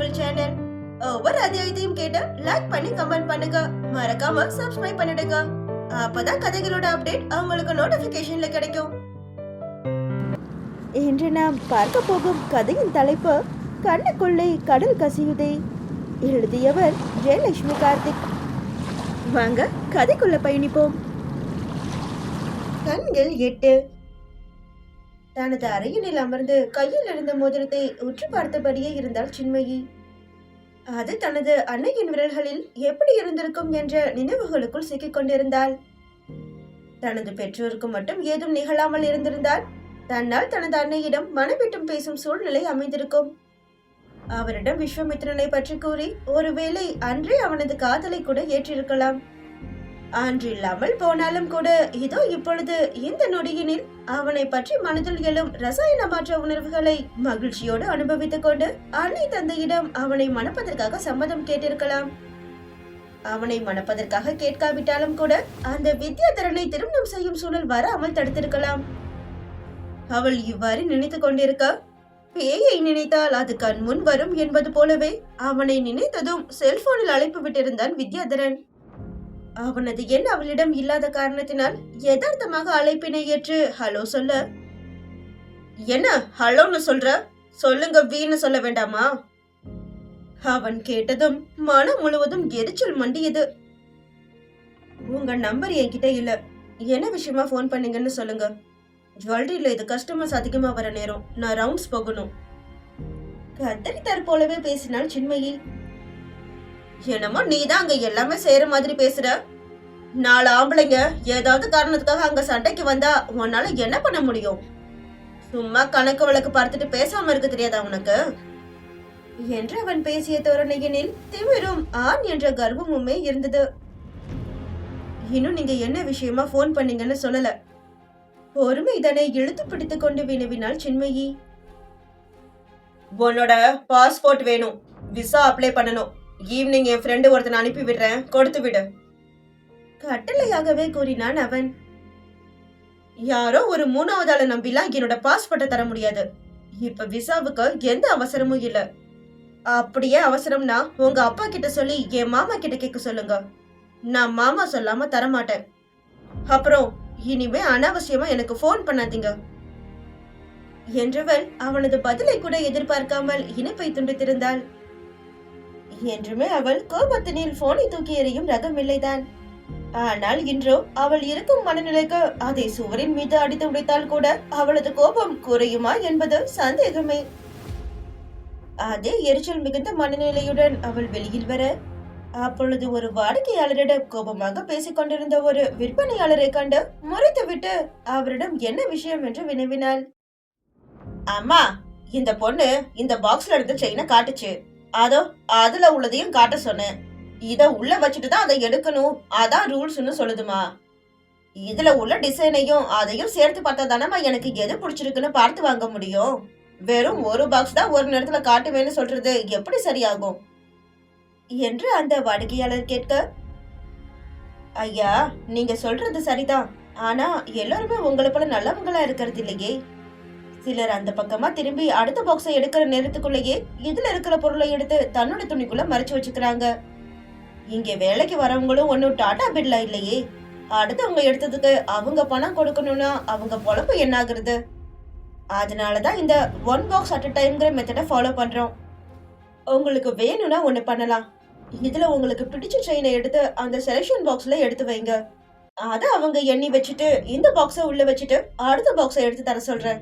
Audio நாவல் channel ஒவ்வொரு அத்தியாயத்தையும் கேட்டு like பண்ணி கமெண்ட் பண்ணுங்க. மறக்காம சப்ஸ்கிரைப் பண்ணிடுங்க. அப்பதான் கதைகளோட அப்டேட் உங்களுக்கு நோட்டிபிகேஷன்ல கிடைக்கும். இன்று நாம் பார்க்க போகும் கதையின் தலைப்பு கண்ணுக்குள்ளே கடல் கசியுதே. எழுதியவர் ஜெயலட்சுமி கார்த்திக். வாங்க கதைக்குள்ள பயணிப்போம். கண்கள் எட்டு. தனது அறையினில் அமர்ந்து கையில் இருந்த மோதிரத்தை உற்று பார்த்தபடியே இருந்தாள் சின்மயி. அது தனது அன்னையின் விரல்களில் எப்படி இருந்திருக்கும் என்ற நினைவுகளுக்குள் சிக்கிக்கொண்டிருந்தாள் தனது பெற்றோருக்கு மட்டும் ஏதும் நிகழாமல் இருந்திருந்தால் தன்னால் தனது அன்னையிடம் மனவிட்டும் பேசும் சூழ்நிலை அமைந்திருக்கும். அவரிடம் விஸ்வமித்ரனை பற்றி கூறி ஒருவேளை அன்றே அவனது காதலை கூட ஏற்றிருக்கலாம். அன்றில்லாமல் போனாலும் கூட இதோ இப்பொழுது இந்த நொடியினில் அவனை பற்றி மனதில் எழும் ரசாயன மாற்ற உணர்வுகளை மகிழ்ச்சியோடு அனுபவித்துக் கொண்டு அன்னை தந்தையிடம் அவனை மணப்பதற்காக சம்மதம் கேட்டிருக்கலாம். அவனை மணப்பதற்காக கேட்காவிட்டாலும் கூட அந்த வித்யாதரனை திருமணம் செய்யும் சூழல் வராமல் தடுத்திருக்கலாம். அவள் இவ்வாறு நினைத்துக் கொண்டிருக்க பேயை நினைத்தால் அது கண் முன் வரும் என்பது போலவே அவனை நினைத்ததும் செல்போனில் அழைப்பு விட்டிருந்தான் வித்யாதரன். அவனது எண் அவளிடம் இல்லாத காரணத்தினால் யதார்த்தமாக அழைப்பினை ஏற்று ஹலோ சொல்ல. என்ன? ஹலோன்னு சொல்ற? சொல்லுங்க வீன்னு சொல்ல வேண்டாமா? அவன் கேட்டதும் மனம் முழுவதும் எரிச்சல் மண்டியது. உங்க நம்பர் என்கிட்ட இல்ல. என்ன விஷயமா ஃபோன் பண்ணீங்கன்னு சொல்லுங்க. ஜுவல்லரியில இது கஸ்டமர்ஸ் அதிகமா வர நேரம். நான் ரவுண்ட்ஸ் போகணும். கத்தரித்தார் போலவே பேசினாள் சின்மயி. என்னமோ நீ தான் அங்க எல்லாமே செய்யற மாதிரி பேசுற? நாலு ஆம்பளைங்க ஏதாவது காரணத்துக்காக அங்க சண்டைக்கு வந்தா உன்னால என்ன பண்ண முடியும்? சும்மா கணக்கு வழக்கு பார்த்துட்டு பேசாம இருக்க தெரியாதா உனக்கு? என்று அவன் பேசிய தோரணையினில் திமிரும் ஆண் என்ற கர்வமுமே இருந்தது. இன்னும் நீங்க என்ன விஷயமா ஃபோன் பண்ணீங்கன்னு சொல்லல. பொறுமை இதனை இழுத்து பிடித்து கொண்டு வினவினாள் சின்மயி. உன்னோட பாஸ்போர்ட் வேணும். விசா அப்ளை பண்ணணும். ஈவினிங் என் ஃப்ரெண்டு ஒருத்தனை அனுப்பி விடுறேன். கொடுத்து விடு. கட்டளையாகவே கூறினான் அவன். யாரோ ஒரு மூணாவது ஆளை நம்பிலாம் என்னோட பாஸ்போர்ட்டை தர முடியாது. இப்ப விசாவுக்கு எந்த அவசரமும் இல்ல. அப்படியே அவசரம்னா உங்க அப்பா கிட்ட சொல்லி என் மாமா கிட்ட கேட்க சொல்லுங்க. நான் மாமா சொல்லாம தர மாட்டேன் அப்புறம் இனிமே அனாவசியமா எனக்கு ஃபோன் பண்ணாதீங்க. என்றவள் அவனது பதிலை கூட எதிர்பார்க்காமல் இணைப்பை துண்டித்திருந்தாள் என்றுமே அவள் கோபத்தினில் போனை தூக்கி எறியும் ரகம் இல்லைதான். ஆனால் இன்றோ அவள் இருக்கும் மனநிலைக்கு அதை சுவரின் மீது அடித்து உடைத்தால் கூட அவளது கோபம் குறையுமா என்பது சந்தேகமே. அதே எரிச்சல் மிகுந்த மனநிலையுடன் அவள் வெளியில் வர அப்பொழுது ஒரு வாடிக்கையாளரிடம் கோபமாக பேசிக் கொண்டிருந்த ஒரு விற்பனையாளரை கண்டு முறைத்துவிட்டு அவரிடம் என்ன விஷயம் என்று வினவினாள். அம்மா இந்த பொண்ணு இந்த பாக்ஸ்ல இருந்த செயினை காட்டுச்சு. அதோ அதுல உள்ளதையும் காட்ட சொன்னேன் இத உள்ள வச்சுட்டு தான் அதை எடுக்கணும். அதான் ரூல்ஸ்னு சொல்லுதுமா. இதுல உள்ள டிசைனையும் அதையும் சேர்த்து பார்த்தா தானேமா எனக்கு எது பிடிச்சிருக்குன்னு பார்த்து வாங்க முடியும். வெறும் ஒரு பாக்ஸ் தான் ஒரு நேரத்துல காட்டுவேன்னு சொல்றது எப்படி சரியாகும்? என்று அந்த வாடிக்கையாளர் கேட்க ஐயா நீங்க சொல்றது சரிதான். ஆனா எல்லாருமே உங்களை போல நல்லவங்களா இருக்கிறது இல்லையே. சிலர் அந்த பக்கமா திரும்பி அடுத்த பாக்ஸை எடுக்கிற நேரத்துக்குள்ளேயே இதுல இருக்கிற பொருளை எடுத்து தன்னோட துணிக்குள்ள மறைச்சு வச்சுக்கிறாங்க. இங்க வேலைக்கு வரவங்களும் ஒன்னும் டாடா பில்லா இல்லையே. அடுத்தவங்க எடுத்ததுக்கு அவங்க பணம் கொடுக்கணும்னா அவங்க பொழப்பு என்ன ஆகுறது அதனாலதான் இந்த ஒன் பாக்ஸ் அட் டைம்ங்கிற மெத்தடை ஃபாலோ பண்றோம். உங்களுக்கு வேணும்னா ஒண்ணு பண்ணலாம். இதுல உங்களுக்கு பிடிச்ச செயினை எடுத்து அந்த செலெக்ஷன் பாக்ஸ்ல எடுத்து வைங்க. அதை அவங்க எண்ணி வச்சுட்டு இந்த பாக்ஸை உள்ள வச்சுட்டு அடுத்த பாக்ஸை எடுத்து தர சொல்றேன்.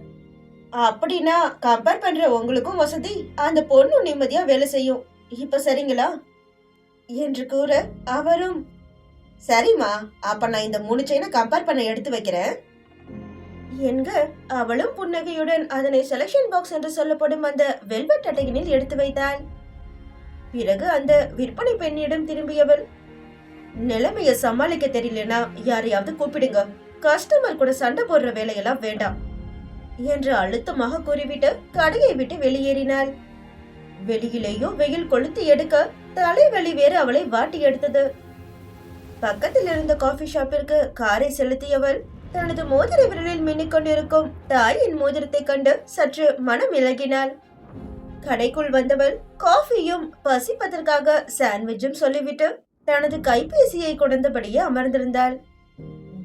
அப்படின்னா கம்பேர் பண்ற உங்களுக்கும் வசதி அந்த பொண்ணு நிம்மதியா வேலை செய்யும். இப்ப சரிங்களா? என்று கூற அவரும் சரிம்மா அப்ப நான் இந்த மூணு செயினை கம்பேர் பண்ண எடுத்து வைக்கிறேன். என்க அவளும் புன்னகையுடன் அதனை செலக்ஷன் பாக்ஸ் என்று சொல்லப்படும் அந்த வெல்வெட் அட்டையினில் எடுத்து வைத்தாள் பிறகு அந்த விற்பனை பெண்ணிடம் திரும்பியவள் நிலைமைய சமாளிக்க தெரியலனா யாரையாவது கூப்பிடுங்க. கஸ்டமர் கூட சண்டை போடுற வேலையெல்லாம் வேண்டாம். என்று அழுத்தமாக கூறிவிட்டு கடையை விட்டு வெளியேறினாள். வெளியிலேயோ வெயில் கொளுத்து எடுக்க தலைவலி வேறு அவளை வாட்டி எடுத்தது. பக்கத்தில் இருந்த காஃபி ஷாப்பிற்கு காரை செலுத்தியவள் தனது மோதிர விரலில் மின்னிக் கொண்டிருக்கும் தாயின் மோதிரத்தை கண்டு சற்று மனம் இலகினாள். கடைக்குள் வந்தவள் காஃபியும் பசிப்பதற்காக சாண்ட்விச்சும் சொல்லிவிட்டு தனது கைபேசியை கொண்டபடியே அமர்ந்திருந்தாள்.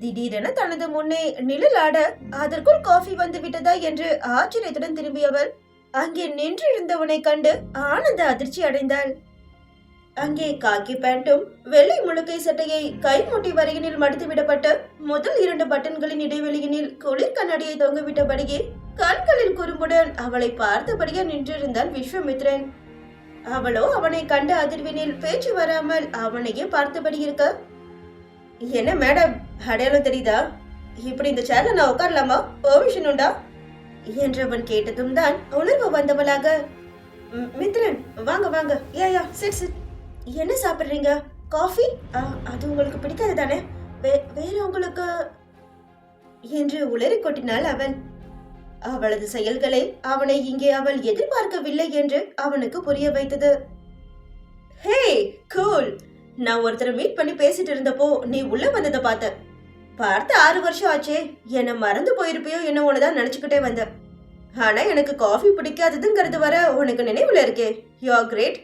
திடீரென தனது முன்னே நிழலாட அதற்குள் காஃபி வந்து விட்டதா என்று ஆச்சரியத்துடன் திரும்பியவள். அங்கே நின்றிருந்தவனை கண்டு ஆனந்த அதிர்ச்சி அடைந்தாள். அங்கே காக்கி பேண்டும் வெள்ளை முழுக்கை சட்டையை கைமுட்டி வரையினில் மடித்து விடப்பட்ட முதல் இரண்டு பட்டன்களின் இடைவெளியினில் குளிர் கண்ணாடியை தொங்கவிட்டபடியே கண்களில் குறும்புடன் அவளை பார்த்தபடியே நின்றிருந்தான் விஸ்வமித்ரன். அவளோ அவனை கண்ட அதிர்வினில் பேச்சு வராமல் அவனையே பார்த்தபடி இருக்க என்ன மேடம் அடையாளம் தெரியுதா? இப்படி இந்த சேர்ல நான் உட்காரலாமா? பெர்மிஷன் உண்டா? என்றவன் கேட்டதும் தான் உணர்வு வந்தவளாக மித்ரன் வாங்க வாங்க. யா யா சிட் சிட் என்ன சாப்பிடுறீங்க? காஃபி ஆ, அது உங்களுக்கு பிடிக்காது தானே? வே- வேற உங்களுக்கு? என்று உளறி கொட்டினாள் அவள். அவளது செயல்களை அவனை இங்கே அவள் எதிர்பார்க்கவில்லை என்று அவனுக்கு புரிய வைத்தது. Hey cool! நான் ஒருத்தரை மீட் பண்ணி பேசிட்டு இருந்தப்போ நீ உள்ள வந்ததை பார்த்த. பார்த்து ஆறு வருஷம் ஆச்சே என்ன மறந்து போயிருப்பியோ என்ன ஒண்ணுதான் நினைச்சுக்கிட்டே வந்த ஆனா எனக்கு காஃபி பிடிக்காததுங்கிறது வர உனக்கு நினைவுல இருக்கே யூ ஆர் கிரேட்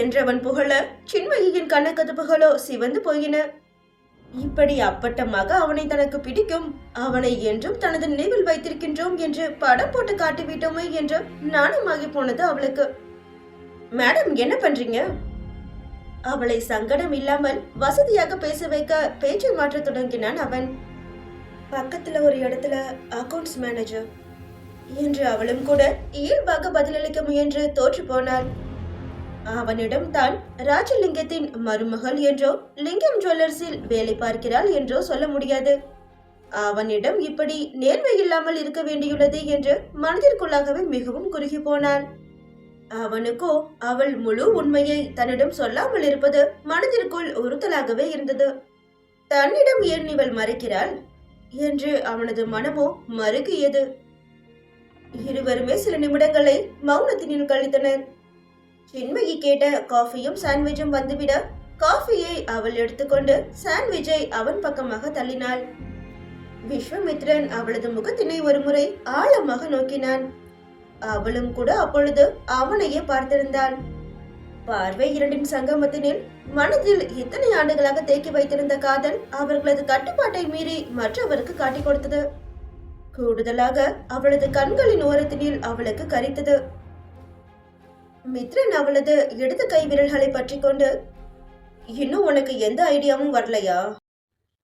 என்றவன் புகழ சின்மயியின் கண்ணக்கதுப்புகளோ சிவந்து போயின. இப்படி அப்பட்டமாக அவனை தனக்கு பிடிக்கும் அவனை என்றும் தனது நினைவில் வைத்திருக்கின்றோம் என்று படம் போட்டு காட்டிவிட்டோமே என்று நாணமாகி போனது அவளுக்கு. மேடம் என்ன பண்றீங்க? அவளை சங்கடம் இல்லாமல் வசதியாக பேச வைக்க பேச்சு மாற்ற தொடங்கினான் அவன். பக்கத்துல ஒரு இடத்துல அக்கவுண்ட்ஸ் மேனேஜர் என்று அவளும் கூட இயல்பாக பதிலளிக்க முயன்று தோற்று போனாள். அவனிடம் தான் ராஜலிங்கத்தின் மருமகள் என்றோ லிங்கம் ஜுவல்லர்ஸில் வேலை பார்க்கிறாள் என்றோ சொல்ல முடியாது. அவனிடம் இப்படி நேர்மை இல்லாமல் இருக்க வேண்டியுள்ளது என்று மனதிற்குள்ளாகவே மிகவும் குறுகி போனாள் அவனுக்கோ அவள் முழு உண்மையை தன்னிடம் சொல்லாமல் இருப்பது மனதிற்குள் உறுத்தலாகவே இருந்தது. தன்னிடம் ஏன் இவள் மறைக்கிறாள்? என்று அவனது மனமோ மறுகியது இருவருமே சில நிமிடங்களை மௌனத்தினில் கழித்தனர். சின்மயி கேட்ட காஃபியும் சாண்ட்விச்சும் வந்துவிட காஃபியை அவள் எடுத்துக்கொண்டு சாண்ட்விச்சை அவன் பக்கமாக தள்ளினாள். விஸ்வமித்ரன் அவளது முகத்தினை ஒருமுறை ஆழமாக நோக்கினான். அவளும் கூட அப்பொழுது அவனையே பார்த்திருந்தாள். பார்வை இரண்டின் சங்கமத்தினில் மனதில் இத்தனை ஆண்டுகளாக தேக்கி வைத்திருந்த காதல் அவர்களது கட்டுப்பாட்டை மீறி மற்றவருக்கு காட்டிக் கொடுத்தது. கூடுதலாக அவளது கண்களின் ஓரத்தினில் அவளுக்கு கரித்தது. மித்ரன் அவளது இடது கை விரல்களை பற்றி கொண்டு இன்னும் உனக்கு எந்த ஐடியாவும் வரலையா?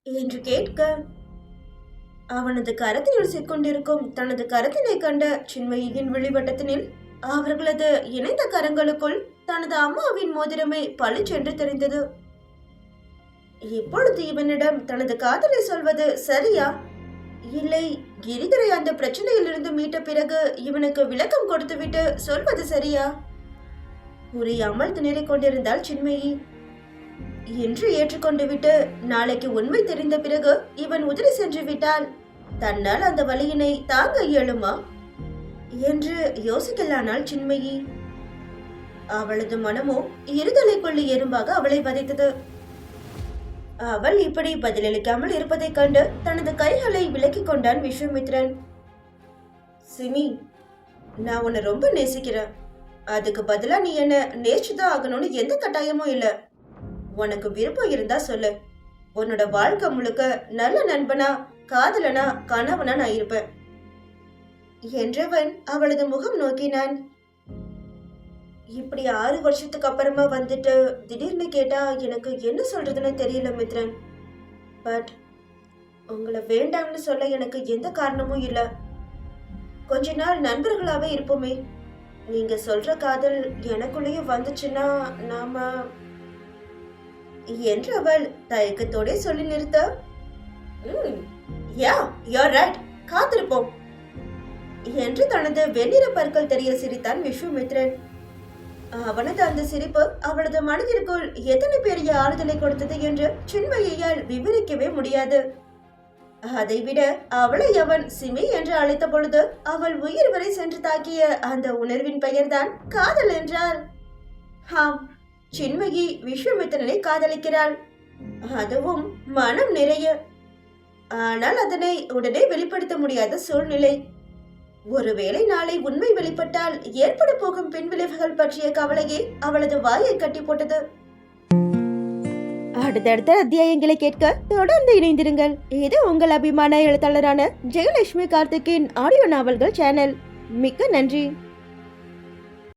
என்று கேட்க அவனது கரத்தினுள் சிக்கொண்டிருக்கும் தனது கரத்தினை கண்ட சின்மயியின் விழிவட்டத்தினில் அவர்களது இணைந்த கரங்களுக்குள் தனது அம்மாவின் மோதிரமே பளிச்சென்று தெரிந்தது. இப்பொழுது இவனிடம் தனது காதலை சொல்வது சரியா? இல்லை கிரிதரை அந்த பிரச்சனையிலிருந்து மீட்ட பிறகு இவனுக்கு விளக்கம் கொடுத்துவிட்டு சொல்வது சரியா? புரியாமல் திணறிக் கொண்டிருந்தாள் சின்மயி. இன்று ஏற்றுக்கொண்டு விட்டு நாளைக்கு உண்மை தெரிந்த பிறகு இவன் உதிரி சென்று விட்டால் தன்னால் அந்த வலியினை தாங்க இயலுமா? என்று யோசிக்கலானாள் சின்மயி. அவளது மனமோ இருதலைக்குள்ளி எறும்பாக அவளை வதைத்தது. அவள் இப்படி பதிலளிக்காமல் இருப்பதைக் கண்டு தனது கைகளை விலக்கிக் கொண்டான் விஸ்வமித்ரன். சிமி நான் உன்னை ரொம்ப நேசிக்கிறேன். அதுக்கு பதிலா நீ என்ன நேசிதான் ஆகணும்னு எந்த கட்டாயமும் இல்ல. உனக்கு விருப்பம் இருந்தா சொல்லு. உன்னோட வாழ்க்கை முழுக்க நல்ல நண்பனா காதலனா கணவனா நான் இருப்பேன். என்றவன் அவளது முகம் நோக்கினான். இப்படி ஆறு வருஷத்துக்கு அப்புறமா வந்துட்டு திடீர்னு கேட்டா எனக்கு என்ன சொல்றதுன்னு தெரியல மித்ரன். பட் உங்களை வேண்டாம்னு சொல்ல எனக்கு எந்த காரணமும் இல்ல. கொஞ்ச நாள் நண்பர்களாவே இருப்போமே. நீங்க சொல்ற காதல் எனக்குள்ளேயும் வந்துச்சுன்னா நாம என்று அவள் தயக்கத்தோட சொல்லி நிறுத்த. "ம், யா யூர் ரைட் காத்திருப்போம். என்று தனது வெண்ணிற பற்கள் தெரிய சிரித்தான் விஸ்வமித்ரன். அவனது அந்த சிரிப்பு அவளது மனதிற்குள் எத்தனை பெரிய ஆறுதலை கொடுத்தது என்று சின்மையால் விவரிக்கவே முடியாது. அதைவிட அவளை அவன் சிமி என்று அழைத்த பொழுது அவள் உயிர் வரை சென்று தாக்கிய அந்த உணர்வின் பெயர்தான் காதல் என்றார். ஆம் சின்மயி விஸ்வமித்திரனை காதலிக்கிறாள். அதுவும் மனம் நிறைய. ஆனால் அதனை உடனே வெளிப்படுத்த முடியாத சூழ்நிலை. ஒருவேளை நாளை உண்மை வெளிப்பட்டால் ஏற்பட போகும் பின்விளைவுகள் பற்றிய கவலையே அவளது வாயை கட்டி போட்டது. அடுத்தடுத்த அத்தியாயங்களை கேட்க தொடர்ந்து இணைந்திருங்கள். இது உங்கள் அபிமான எழுத்தாளரான ஜெயலட்சுமி கார்த்திகின் ஆடியோ நாவல்கள் சேனல். மிக்க நன்றி.